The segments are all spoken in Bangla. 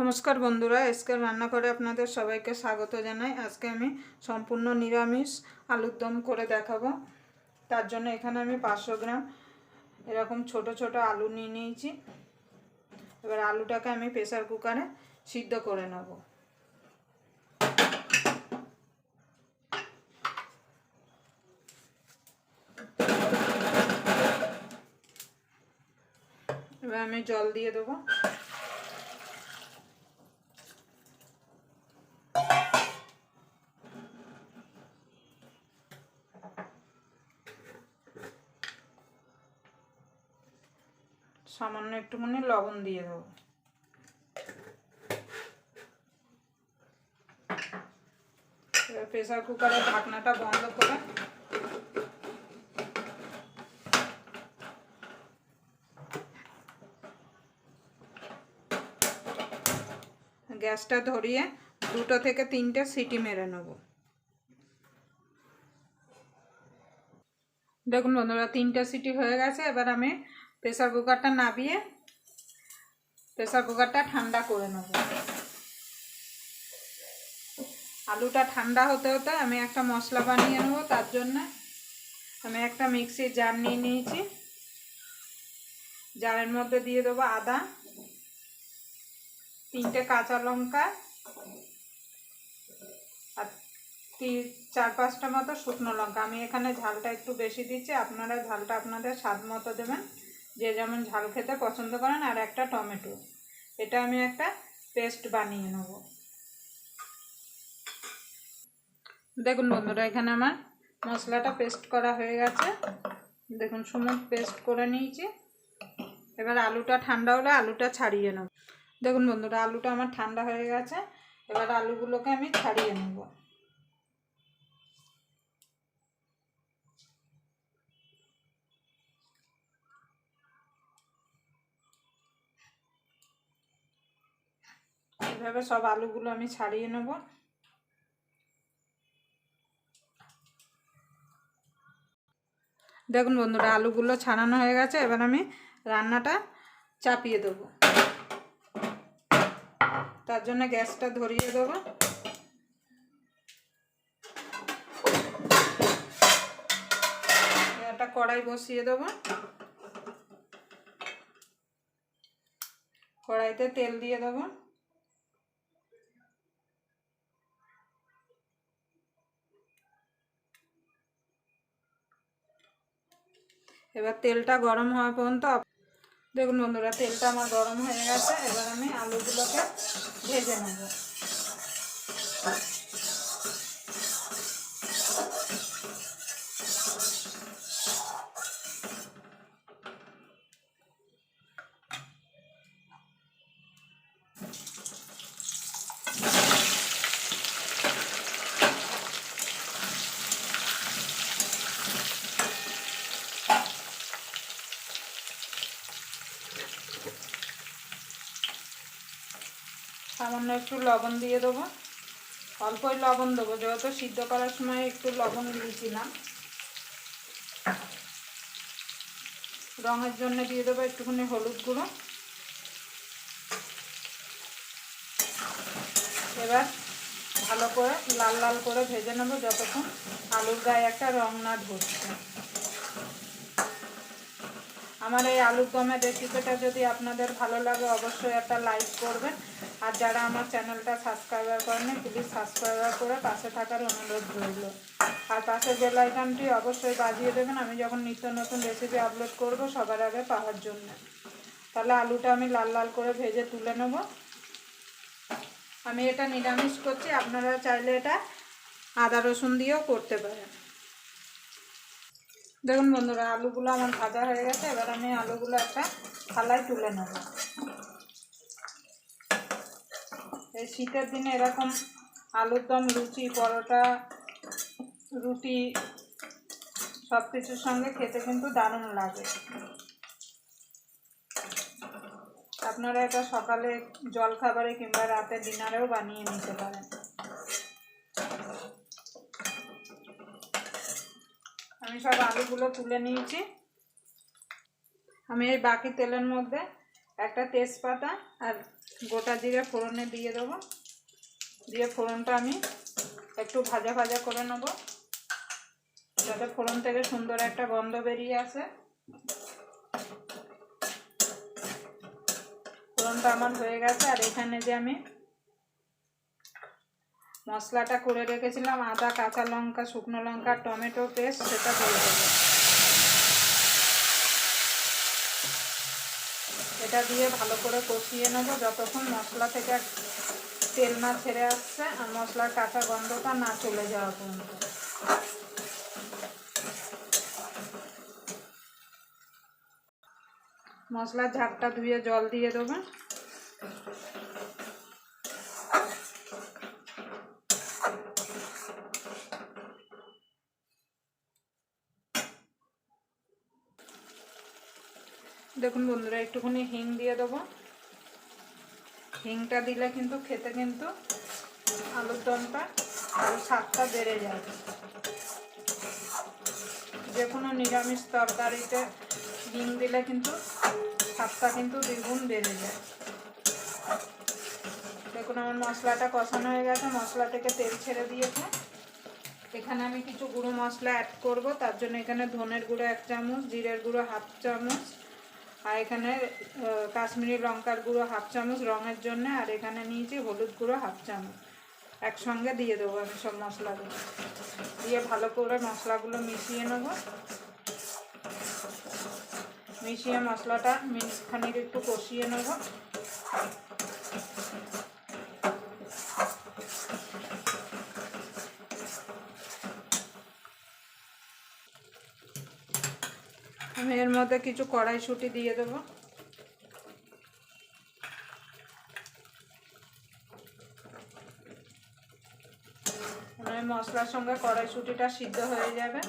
নমস্কার বন্ধুরা আজকে রান্না করে আপনাদের সবাইকে স্বাগত জানাই। আজকে আমি সম্পূর্ণ নিরামিষ আলুর দম করে দেখাবো। তার জন্য এখানে আমি পাঁচশো গ্রাম এরকম ছোট ছোট আলু নিয়ে নিয়েছি। এবার আলুটাকে আমি প্রেসার কুকারে সিদ্ধ করে নেব। এবার আমি জল দিয়ে দেবো। সামান্য একটুখানি লবণ দিয়ে দেবো। প্রেসার কুকারের ঢাকনাটা বন্ধ করে গ্যাসটা ধরিয়ে দুটো থেকে তিনটে সিটি মেরে নেব। দেখুন বন্ধুরা, তিনটে সিটি হয়ে গেছে। এবার আমি প্রেসার কুকারটা নাবিয়ে প্রেসার কুকারটা ঠান্ডা করে নেব। আলুটা ঠান্ডা হতে হতে আমি একটা মশলা বানিয়ে নেব, তার জন্য আমি একটা মিক্সির জার নিয়ে নিয়েছি। জারের মধ্যে দিয়ে দেবো আদা, তিনটে কাঁচা লঙ্কা, আর তিন, চার পাঁচটা মতো শুকনো লঙ্কা। আমি এখানে ঝালটা একটু বেশি দিচ্ছি, আপনারা ঝালটা আপনাদের স্বাদ মতো দেবেন। যে যেমন ঝাল খেতে পছন্দ করেন, আর একটা টমেটো। এটা আমি একটা পেস্ট বানিয়ে নেব। দেখুন বন্ধুরা, এখানে আমার মশলাটা পেস্ট করা হয়ে গেছে। দেখুন সমুদ পেস্ট করে নিয়েছি। এবার আলুটা ঠান্ডা হলে আলুটা ছাড়িয়ে নেব। দেখুন বন্ধুরা, আলুটা আমার ঠান্ডা হয়ে গেছে। এবার আলুগুলোকে আমি ছাড়িয়ে নেব। এভাবে সব আলুগুলো আমি ছাড়িয়ে নেব। দেখুন বন্ধুরা, আলুগুলো ছাড়ানো হয়ে গেছে। এবার আমি রান্নাটা চাপিয়ে দেবো। তার জন্য গ্যাসটা ধরিয়ে দেবো। একটা কড়াই বসিয়ে দেবো। কড়াইতে তেল দিয়ে দেবো। এবার তেলটা গরম হওয়া পর্যন্ত দেখুন বন্ধুরা, তেলটা আমার গরম হয়ে গেছে। এবার আমি আলুগুলোকে ভেজে নেব। সামান্য একটু লবণ দিয়ে দেবো। অল্পই লবণ দেবো, যেহেতু সিদ্ধ করার সময় একটু লবণ দিয়েছিলাম। রঙের জন্য দিয়ে দেবো একটুখানি হলুদ গুঁড়ো। এবার ভালো করে লাল লাল করে ভেজে নেব যতক্ষণ আলুর গায়ে একটা রং না ধরছে। আমার এই আলুর দমের রেসিপিটা যদি আপনাদের ভালো লাগে, অবশ্যই একটা লাইক করবেন। আর যারা আমার চ্যানেলটা সাবস্ক্রাইবার করেন প্লিজ সাবস্ক্রাইবার করে পাশে থাকার অনুরোধ রইল। আর পাশের বেল আইকনটি অবশ্যই বাজিয়ে দেবেন, আমি যখন নিত্য নতুন রেসিপি আপলোড করব, সবার আগে পাওয়ার জন্য। তাহলে আলুটা আমি লাল লাল করে ভেজে তুলে নেব। আমি এটা নিরামিষ করছি, আপনারা চাইলে এটা আদা রসুন দিয়েও করতে পারেন। দেখুন বন্ধুরা, আলুগুলো আমার ভাজা হয়ে গেছে, এবার আমি আলুগুলো একটা থালায় তুলে নেব। এই শীতের দিনে এরকম আলুর দম, লুচি, পরোটা, রুটি সব কিছুর সঙ্গে খেতে কিন্তু দারুণ লাগে। আপনারা এটা সকালে জল খাবারে কিংবা রাতে ডিনারেও বানিয়ে নিতে পারেন। আমি সব আলুগুলো তুলে নিয়েছি। আমি এই বাকি তেলের মধ্যে একটা তেজপাতা আর গোটা জিরে ফোড়নে দিয়ে দেবো। দিয়ে ফোড়নটা আমি একটু ভাজা ভাজা করে নেব। যাতে ফোড়ন থেকে সুন্দর একটা গন্ধ বেরিয়ে আসে। ফোড়নটা আমার হয়ে গেছে, আর এখানে যে আমি মশলাটা করে রেখেছিলাম, আদা, কাঁচা লঙ্কা, শুকনো লঙ্কা, টমেটো পেস্ট, সেটা দিয়ে দেবো। এটা দিয়ে ভালো করে কষিয়ে নেব। যতক্ষণ মশলা থেকে তেল না ছেড়ে আসছে আর মশলার কাঁচা গন্ধটা না চলে যাওয়া পর্যন্ত। মশলার ঝাপটা ধুয়ে জল দিয়ে দেবো। দেখুন বন্ধুরা, একটুখানি হিং দিয়ে দেবো। হিংটা দিলে কিন্তু খেতে কিন্তু আলুর দমটা আরও স্বাদটা বেড়ে যায়। যে কোনো নিরামিষ তরকারিতে হিং দিলে কিন্তু স্বাদটা কিন্তু দ্বিগুণ বেড়ে যায়। দেখুন আমার মশলাটা কষানো হয়ে গেছে, মশলা থেকে তেল ছেড়ে দিয়েছে। এখানে আমি কিছু গুঁড়ো মশলা অ্যাড করব, তার জন্য এখানে ধনের গুঁড়ো এক চামচ, জিরের গুঁড়ো হাফ চামচ আর এখানে কাশ্মীরি লঙ্কার গুঁড়ো হাফ চামচ রঙের জন্য, আর এখানে নিয়েছি হলুদ গুঁড়ো হাফ চামচ। একসঙ্গে দিয়ে দেবো আমি সব মশলাগুলো। দিয়ে ভালো করে মশলাগুলো মিশিয়ে নেব। মিশিয়ে মশলাটা মিনিট খানিক একটু কষিয়ে নেব। এর মধ্যে কিছু কড়াইশুঁটি দিয়ে দেবো। মশলার সঙ্গে কড়াইশুঁটিটা সিদ্ধ হয়ে যাবে।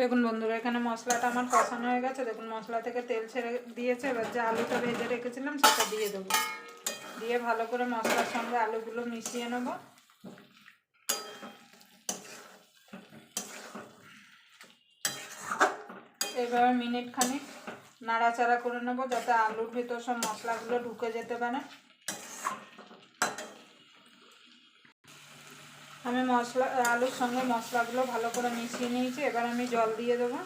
দেখুন বন্ধুরা, এখানে মশলাটা আমার কষানো হয়ে গেছে। দেখুন মশলা থেকে তেল ছেড়ে দিয়েছে। এবার যে আলুটা ভেজে রেখেছিলাম, সেটা দিয়ে দেবো। দিয়ে ভালো করে মশলার সঙ্গে আলুগুলো মিশিয়ে নেব। এইভাবে মিনিট খানিক নাড়াচাড়া করে নেব যাতে আলুর ভিতর সব মশলাগুলো ঢুকে যেতে পারে। আমি মশলা, আলুর সঙ্গে মশলাগুলো ভালো করে মিশিয়ে নিয়েছি। এবার আমি জল দিয়ে দেবো।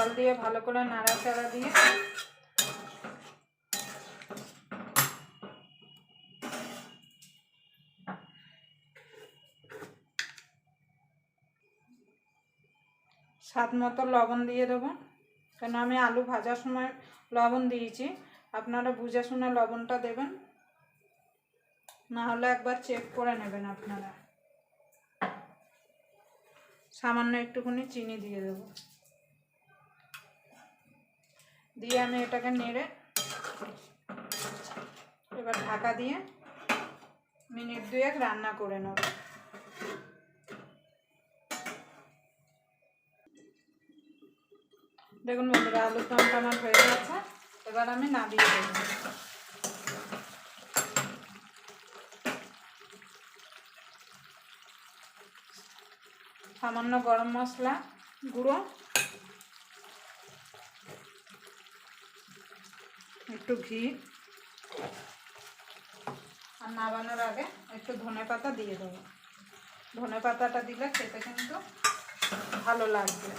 জল দিয়ে ভালো করে নাড়াচাড়া দিয়ে স্বাদ মতো লবণ দিয়ে দেবো। কেন আমি আলু ভাজার সময় লবণ দিয়েছি। আপনারা বুঝে শুনে লবণটা দেবেন। না হলে একবার চেক করে নেবেন আপনারা। সামান্য একটুখানি চিনি দিয়ে দেবো। দিয়ে আমি এটাকে নেড়ে এবার ঢাকা দিয়ে মিনিট দুয়েক রান্না করে নেব। দেখুন বন্ধুরা, আলুর দমটা আমার হয়ে গেছে। এবার আমি নামিয়ে দেব সামান্য গরম মশলা গুঁড়ো একটু ঘি। আর নামানোর আগে একটু ধনে পাতা দিয়ে দেবো। ধনে পাতাটা দিলে খেতে কিন্তু ভালো লাগবে।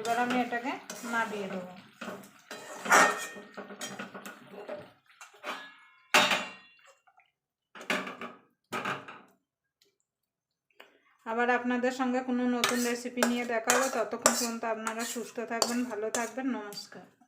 এবার আমি এটাকে নাবিয়ে দেবো। আবার আপনাদের সঙ্গে কোনো নতুন রেসিপি নিয়ে দেখা হবে ততক্ষণ পর্যন্ত আপনারা সুস্থ থাকবেন, ভালো থাকবেন। নমস্কার।